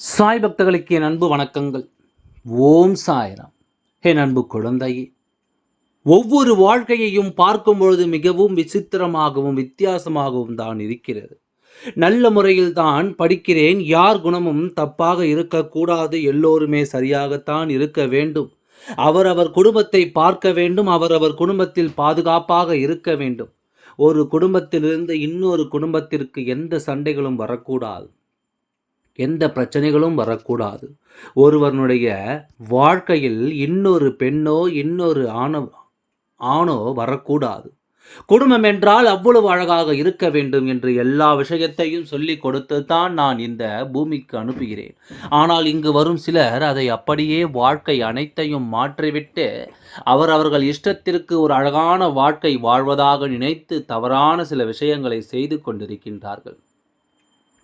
சாய் பக்தர்களுக்கு என் அன்பு வணக்கங்கள். ஓம் சாய்ராம். என் அன்பு குழந்தையே ஒவ்வொரு வாழ்க்கையையும் பார்க்கும் பொழுது மிகவும் விசித்திரமாகவும் வித்தியாசமாகவும் தான் இருக்கிறது. நல்ல முறையில் தான் படிக்கிறேன். யார் குணமும் தப்பாக இருக்கக்கூடாது. எல்லோருமே சரியாகத்தான் இருக்க வேண்டும். அவரவர் குடும்பத்தை பார்க்க வேண்டும். அவரவர் குடும்பத்தில் பாதுகாப்பாக இருக்க வேண்டும். ஒரு குடும்பத்திலிருந்து இன்னொரு குடும்பத்திற்கு எந்த சண்டைகளும் வரக்கூடாது. எந்த பிரச்சனைகளும் வரக்கூடாது. ஒருவனுடைய வாழ்க்கையில் இன்னொரு பெண்ணோ இன்னொரு ஆணோ ஆணோ வரக்கூடாது. குடும்பம் என்றால் அவ்வளவு அழகாக இருக்க வேண்டும் என்று எல்லா விஷயத்தையும் சொல்லி கொடுத்து தான் நான் இந்த பூமிக்கு அனுப்புகிறேன். ஆனால் இங்கு வரும் சிலர் அதை அப்படியே வாழ்க்கை அனைத்தையும் மாற்றிவிட்டு அவர் அவர்கள் இஷ்டத்திற்கு ஒரு அழகான வாழ்க்கை வாழ்வதாக நினைத்து தவறான சில விஷயங்களை செய்து கொண்டிருக்கின்றார்கள்.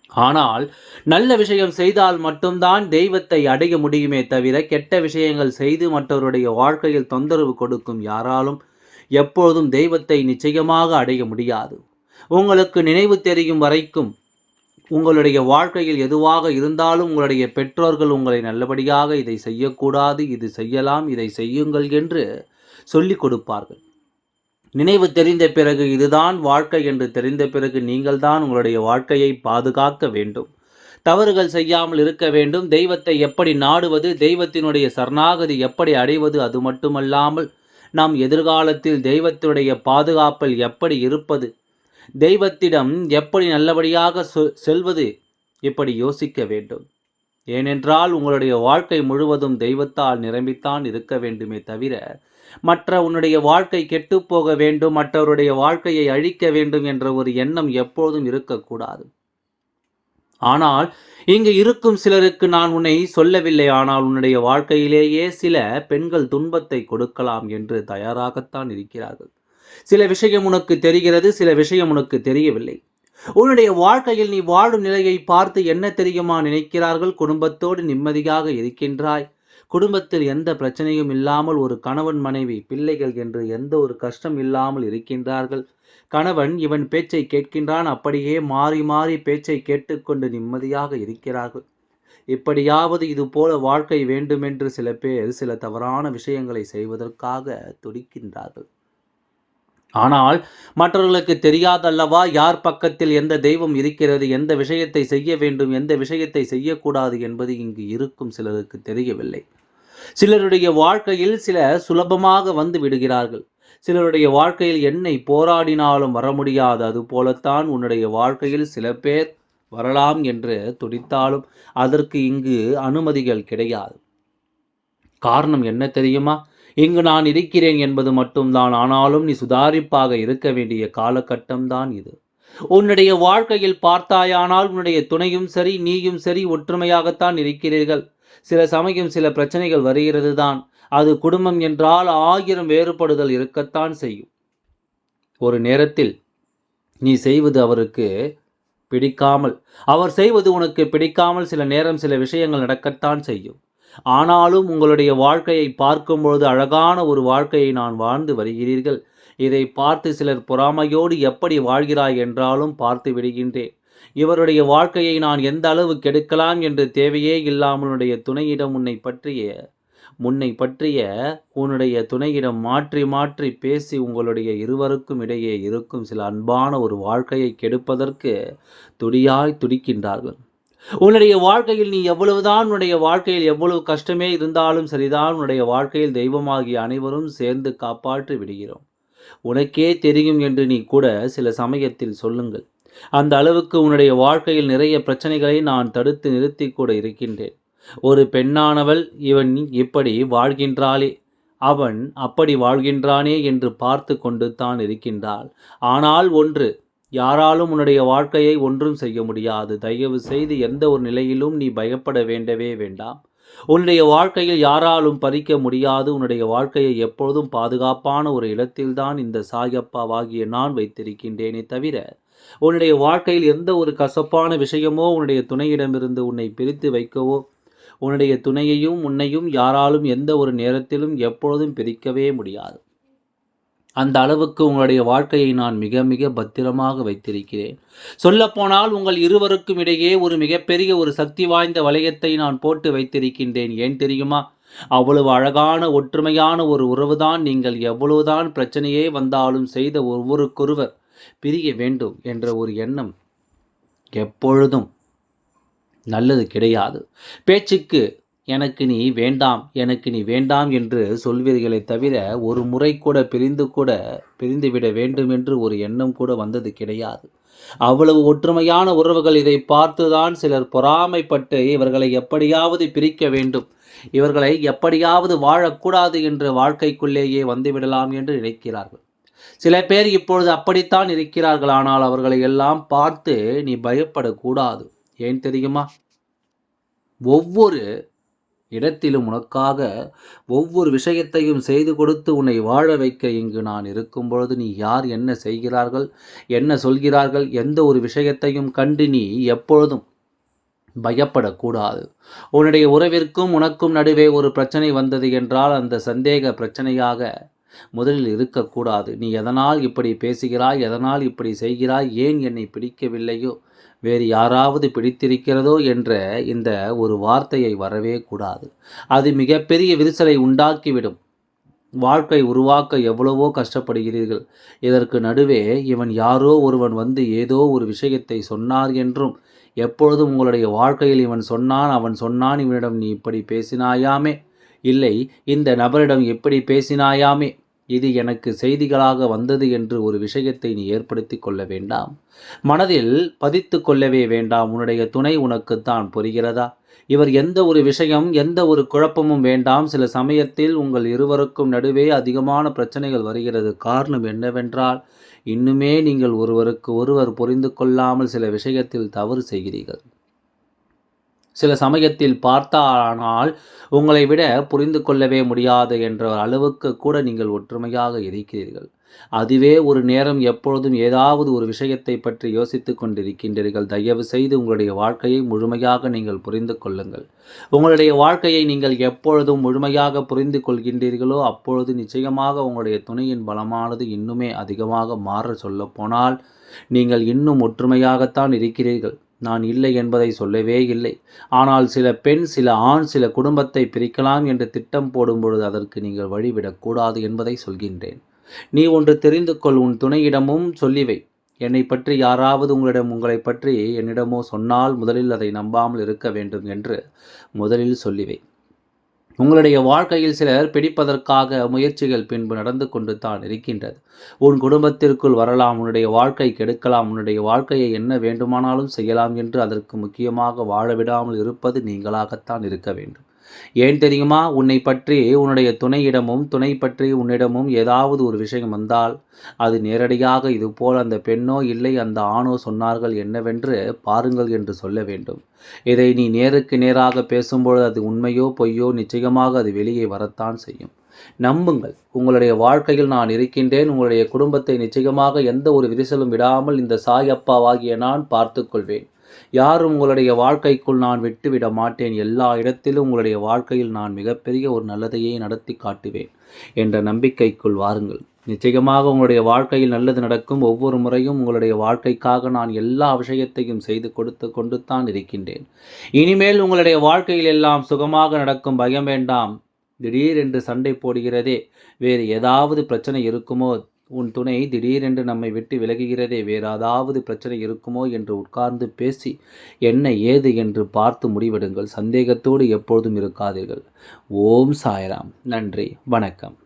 ஆனால் நல்ல விஷயம் செய்தால் மட்டும்தான் தெய்வத்தை அடைய முடியுமே தவிர கெட்ட விஷயங்கள் செய்து மற்றவருடைய வாழ்க்கையில் தொந்தரவு கொடுக்கும் யாராலும் எப்பொழுதும் தெய்வத்தை நிச்சயமாக அடைய முடியாது. உங்களுக்கு நினைவு தெரியும் வரைக்கும் உங்களுடைய வாழ்க்கையில் எதுவாக இருந்தாலும் உங்களுடைய பெற்றோர்கள் உங்களை நல்லபடியாக இதை செய்யக்கூடாது இது செய்யலாம் இதை செய்யுங்கள் என்று சொல்லிக் கொடுப்பார்கள். நினைவு தெரிந்த பிறகு இதுதான் வாழ்க்கை என்று தெரிந்த பிறகு நீங்கள்தான் உங்களுடைய வாழ்க்கையை பாதுகாக்க வேண்டும். தவறுகள் செய்யாமல் இருக்க வேண்டும். தெய்வத்தை எப்படி நாடுவது தெய்வத்தினுடைய சரணாகதி எப்படி அடைவது அது மட்டுமல்லாமல் நாம் எதிர்காலத்தில் தெய்வத்தினுடைய பாதுகாப்பில் எப்படி இருப்பது தெய்வத்திடம் எப்படி நல்லபடியாக செல்வது இப்படி யோசிக்க வேண்டும். ஏனென்றால் உங்களுடைய வாழ்க்கை முழுவதும் தெய்வத்தால் நிரம்பித்தான் இருக்க வேண்டுமே தவிர மற்ற உன்னுடைய வாழ்க்கை கெட்டுப்போக வேண்டும் மற்றவருடைய வாழ்க்கையை அழிக்க வேண்டும் என்ற ஒரு எண்ணம் எப்போதும் இருக்கக்கூடாது. ஆனால் இங்கு இருக்கும் சிலருக்கு நான் உன்னை சொல்லவில்லை ஆனால் உன்னுடைய வாழ்க்கையிலேயே சில பெண்கள் துன்பத்தை கொடுக்கலாம் என்று தயாராகத்தான் இருக்கிறார்கள். சில விஷயம் உனக்கு தெரிகிறது சில விஷயம் உனக்கு தெரியவில்லை. உன்னுடைய வாழ்க்கையில் நீ வாழும் நிலையை பார்த்து என்ன தெரியுமா நினைக்கிறார்கள்? குடும்பத்தோடு நிம்மதியாக இருக்கின்றாய். குடும்பத்தில் எந்த பிரச்சனையும் இல்லாமல் ஒரு கணவன் மனைவி பிள்ளைகள் என்று எந்த ஒரு கஷ்டம் இல்லாமல் இருக்கின்றார்கள். கணவன் இவன் பேச்சை கேட்கின்றான் அப்படியே மாறி மாறி பேச்சை கேட்டுக்கொண்டு நிம்மதியாக இருக்கிறார்கள். இப்படியாவது இது போல வாழ்க்கை வேண்டுமென்று சில பேர் சில தவறான விஷயங்களை செய்வதற்காக துடிக்கின்றார்கள். ஆனால் மற்றவர்களுக்கு தெரியாதல்லவா யார் பக்கத்தில் எந்த தெய்வம் இருக்கிறது எந்த விஷயத்தை செய்ய வேண்டும் எந்த விஷயத்தை செய்யக்கூடாது என்பது இங்கு இருக்கும் சிலருக்கு தெரியவில்லை. சிலருடைய வாழ்க்கையில் சில சுலபமாக வந்து விடுகிறார்கள். சிலருடைய வாழ்க்கையில் என்னை போராடினாலும் வர முடியாது. அது போலத்தான் உன்னுடைய வாழ்க்கையில் சில பேர் வரலாம் என்று துடித்தாலும் அதற்கு இங்கு அனுமதிகள் கிடையாது. காரணம் என்ன தெரியுமா? இங்கு நான் இருக்கிறேன் என்பது மட்டும்தான் ஆனாலும் நீ சுதாரிப்பாக இருக்க வேண்டிய காலகட்டம்தான் இது. உன்னுடைய வாழ்க்கையில் பார்த்தாயானால் உன்னுடைய துணையும் சரி நீயும் சரி ஒற்றுமையாகத்தான் இருக்கிறீர்கள். சில சமயம் சில பிரச்சனைகள் வருகிறது தான். அது குடும்பம் என்றால் ஆயிரம் வேறுபடுதல் இருக்கத்தான் செய்யும். ஒரு நேரத்தில் நீ செய்வது அவருக்கு பிடிக்காமல் அவர் செய்வது உனக்கு பிடிக்காமல் சில நேரம் சில விஷயங்கள் நடக்கத்தான் செய்யும். ஆனாலும் உங்களுடைய வாழ்க்கையை பார்க்கும்பொழுது அழகான ஒரு வாழ்க்கையை நான் வாழ்ந்து வருகிறீர்கள். இதை பார்த்து சிலர் பொறாமையோடு எப்படி வாழ்கிறாய் என்றாலும் பார்த்து விடுகின்றேன். இவருடைய வாழ்க்கையை நான் எந்த அளவு கெடுக்கலாம் என்று தேவையே இல்லாமல் உன்னுடைய துணையிடம் உன்னை பற்றிய முன்னை பற்றிய உன்னுடைய துணையிடம் மாற்றி மாற்றி பேசி உங்களுடைய இருவருக்கும் இடையே இருக்கும் சில அன்பான ஒரு வாழ்க்கையை கெடுப்பதற்கு துடியாய் துடிக்கின்றார்கள். உன்னுடைய வாழ்க்கையில் நீ எவ்வளவுதான் உன்னுடைய வாழ்க்கையில் எவ்வளவு கஷ்டமே இருந்தாலும் சரிதான் உன்னுடைய வாழ்க்கையில் தெய்வமாகிய அனைவரும் சேர்ந்து காப்பாற்றி விடுகிறோம். உனக்கே தெரியும் என்று நீ கூட சில சமயத்தில் சொல்லுங்கள். அந்த அளவுக்கு உன்னுடைய வாழ்க்கையில் நிறைய பிரச்சனைகளை நான் தடுத்து நிறுத்தி கூட இருக்கின்றேன். ஒரு பெண்ணானவள் இவன் இப்படி வாழ்கின்றாளே. அவன் அப்படி வாழ்கின்றானே என்று பார்த்து கொண்டு தான் இருக்கின்றாள். ஆனால் ஒன்று யாராலும் உன்னுடைய வாழ்க்கையை ஒன்றும் செய்ய முடியாது. தயவு செய்து எந்த ஒரு நிலையிலும் நீ பயப்பட வேண்டவே வேண்டாம். உன்னுடைய வாழ்க்கையில் யாராலும் பறிக்க முடியாது. உன்னுடைய வாழ்க்கையை எப்பொழுதும் பாதுகாப்பான ஒரு இடத்தில்தான் இந்த சாயப்பாவாகிய நான் வைத்திருக்கின்றேனே தவிர உன்னுடைய வாழ்க்கையில் எந்த ஒரு கசப்பான விஷயமோ உன்னுடைய துணையிடமிருந்து உன்னை பிரித்து வைக்கவோ உன்னுடைய துணையையும் உன்னையும் யாராலும் எந்த ஒரு நேரத்திலும் எப்பொழுதும் பிரிக்கவே முடியாது. அந்த அளவுக்கு உங்களுடைய வாழ்க்கையை நான் மிக மிக பத்திரமாக வைத்திருக்கிறேன். சொல்லப்போனால் உங்கள் இருவருக்கும் இடையே ஒரு மிகப்பெரிய ஒரு சக்தி வாய்ந்த வளையத்தை நான் போட்டு வைத்திருக்கின்றேன். ஏன் தெரியுமா? அவ்வளவு அழகான ஒற்றுமையான ஒரு உறவுதான் நீங்கள் எவ்வளவுதான் பிரச்சனையே வந்தாலும் செய்த ஒவ்வொருக்கொருவர் பிரிய வேண்டும் என்ற ஒரு எண்ணம் எப்பொழுதும் நல்லது கிடையாது. பேச்சுக்கு எனக்கு நீ வேண்டாம் எனக்கு நீ வேண்டாம் என்று சொல்வீர்களே தவிர ஒரு முறை கூட பிரிந்து கூட பிரிந்துவிட வேண்டும் என்று ஒரு எண்ணம் கூட வந்தது கிடையாது. அவ்வளவு ஒற்றுமையான உறவுகள் இதை பார்த்துதான் சிலர் பொறாமைப்பட்டு இவர்களை எப்படியாவது பிரிக்க வேண்டும் இவர்களை எப்படியாவது வாழக்கூடாது என்ற வாழ்க்கைக்குள்ளேயே வந்துவிடலாம் என்று நினைக்கிறார்கள். சில பேர் இப்பொழுது அப்படித்தான் இருக்கிறார்கள் ஆனால் அவர்களை எல்லாம் பார்த்து நீ பயப்படக்கூடாது. ஏன் தெரியுமா? ஒவ்வொரு இடத்திலும் உனக்காக ஒவ்வொரு விஷயத்தையும் செய்து கொடுத்து உன்னை வாழ வைக்க இங்கு நான் இருக்கும் பொழுது நீ யார் என்ன செய்கிறார்கள் என்ன சொல்கிறார்கள் எந்த ஒரு விஷயத்தையும் கண்டு நீ எப்பொழுதும் பயப்படக்கூடாது. உன்னுடைய உறவிற்கும் உனக்கும் நடுவே ஒரு பிரச்சனை வந்தது என்றால் அந்த சந்தேக பிரச்சனையாக முதலில் இருக்கக்கூடாது. நீ எதனால் இப்படி பேசுகிறாய் எதனால் இப்படி செய்கிறாய் ஏன் என்னை பிடிக்கவில்லையோ வேறு யாராவது பிடித்திருக்கிறதோ என்ற இந்த ஒரு வார்த்தையை வரவே கூடாது. அது மிகப்பெரிய விரிசலை உண்டாக்கிவிடும். வாழ்க்கை உருவாக்க எவ்வளவோ கஷ்டப்படுகிறீர்கள். இதற்கு நடுவே இவன் யாரோ ஒருவன் வந்து ஏதோ ஒரு விஷயத்தை சொன்னார் என்றும் எப்பொழுதும் உங்களுடைய வாழ்க்கையில் இவன் சொன்னான் அவன் சொன்னான் இவனிடம் நீ இப்படி பேசினாயாமே? இல்லை இந்த நபரிடம் எப்படி பேசினாயாமே? இது எனக்கு செய்திகளாக வந்தது என்று ஒரு விஷயத்தை நீ ஏற்படுத்தி கொள்ள வேண்டாம். மனதில் பதித்து கொள்ளவே வேண்டாம். உன்னுடைய துணை உனக்குத்தான் புரிகிறதா? இவர் எந்த ஒரு விஷயம் எந்த ஒரு குழப்பமும் வேண்டாம். சில சமயத்தில் உங்கள் இருவருக்கும் நடுவே அதிகமான பிரச்சனைகள் வருகிறது. காரணம் என்னவென்றால் இன்னுமே நீங்கள் ஒருவருக்கு ஒருவர் புரிந்து கொள்ளாமல் சில விஷயத்தில் தவறு செய்கிறீர்கள். சில சமயத்தில் பார்த்தானால் உங்களை விட புரிந்து கொள்ளவே முடியாது என்ற அளவுக்கு கூட நீங்கள் ஒற்றுமையாக இருக்கிறீர்கள். அதுவே ஒரு நேரம் எப்பொழுதும் ஏதாவது ஒரு விஷயத்தை பற்றி யோசித்து கொண்டிருக்கின்றீர்கள். தயவு செய்து உங்களுடைய வாழ்க்கையை முழுமையாக நீங்கள் புரிந்து கொள்ளுங்கள். உங்களுடைய வாழ்க்கையை நீங்கள் எப்பொழுதும் முழுமையாக புரிந்து கொள்கின்றீர்களோ அப்பொழுது நிச்சயமாக உங்களுடைய துணையின் பலமானது இன்னுமே அதிகமாக மாற சொல்லப்போனால் நீங்கள் இன்னும் ஒற்றுமையாகத்தான் இருக்கிறீர்கள். நான் இல்லை என்பதை சொல்லவே இல்லை. ஆனால் சில பெண் சில ஆண் சில குடும்பத்தை பிரிக்கலாம் என்று திட்டம் போடும் பொழுது அதற்கு நீங்கள் வழிவிடக்கூடாது என்பதை சொல்கின்றேன். நீ ஒன்று தெரிந்து கொள் உன் துணையிடமும் சொல்லிவை என்னை பற்றி யாராவது உங்களிடம் உங்களை பற்றி என்னிடமோ சொன்னால் முதலில் அதை நம்பாமல் இருக்க வேண்டும் என்று முதலில் சொல்லிவை உங்களுடைய வாழ்க்கையில் சிலர் பிடிப்பதற்காக முயற்சிகள் பின்பு நடந்து கொண்டு தான் இருக்கின்றது. உன் குடும்பத்திற்குள் வரலாம் உன்னுடைய வாழ்க்கை கெடுக்கலாம் உன்னுடைய வாழ்க்கையை என்ன வேண்டுமானாலும் செய்யலாம் என்று அதற்கு முக்கியமாக வாழ விடாமல் இருப்பது நீங்களாகத்தான் இருக்க வேண்டும். ஏன் தெரியுமா? உன்னை பற்றி உன்னுடைய துணையிடமும் துணை பற்றி உன்னிடமும் ஏதாவது ஒரு விஷயம் வந்தால் அது நேரடியாக இதுபோல் அந்த பெண்ணோ இல்லை அந்த ஆணோ சொன்னார்கள் என்னவென்று பாருங்கள் என்று சொல்ல வேண்டும். இதை நீ நேருக்கு நேராக பேசும்பொழுது அது உண்மையோ பொய்யோ நிச்சயமாக அது வெளியே வரத்தான் செய்யும். நம்புங்கள் உங்களுடைய வாழ்க்கையில் நான் இருக்கின்றேன் உங்களுடைய குடும்பத்தை நிச்சயமாக எந்த ஒரு விரிசலும் விடாமல் இந்த சாயப்பாவாகிய நான் பார்த்துக்கொள்வேன். யாரும் உங்களுடைய வாழ்க்கைக்குள் நான் விட்டுவிட மாட்டேன். எல்லா இடத்திலும் உங்களுடைய வாழ்க்கையில் நான் மிகப்பெரிய ஒரு நல்லதையே நடத்தி காட்டுவேன் என்ற நம்பிக்கைக்குள் வாருங்கள். நிச்சயமாக உங்களுடைய வாழ்க்கையில் நல்லது நடக்கும் ஒவ்வொரு முறையும் உங்களுடைய வாழ்க்கைக்காக நான் எல்லா விஷயத்தையும் செய்து கொடுத்து கொண்டு தான் இருக்கின்றேன். இனிமேல் உங்களுடைய வாழ்க்கையில் எல்லாம் சுகமாக நடக்கும் பயம் வேண்டாம். திடீரென்று சண்டை போடுகிறதே வேறு ஏதாவது பிரச்சனை இருக்குமோ உன் துணை திடீரென்று நம்மை விட்டு விலகுகிறதே வேறு ஏதாவது பிரச்சனை இருக்குமோ என்று உட்கார்ந்து பேசி என்ன ஏது என்று பார்த்து முடிவெடுங்கள். சந்தேகத்தோடு எப்பொழுதும் இருக்காதீர்கள். ஓம் சாய்ராம். நன்றி. வணக்கம்.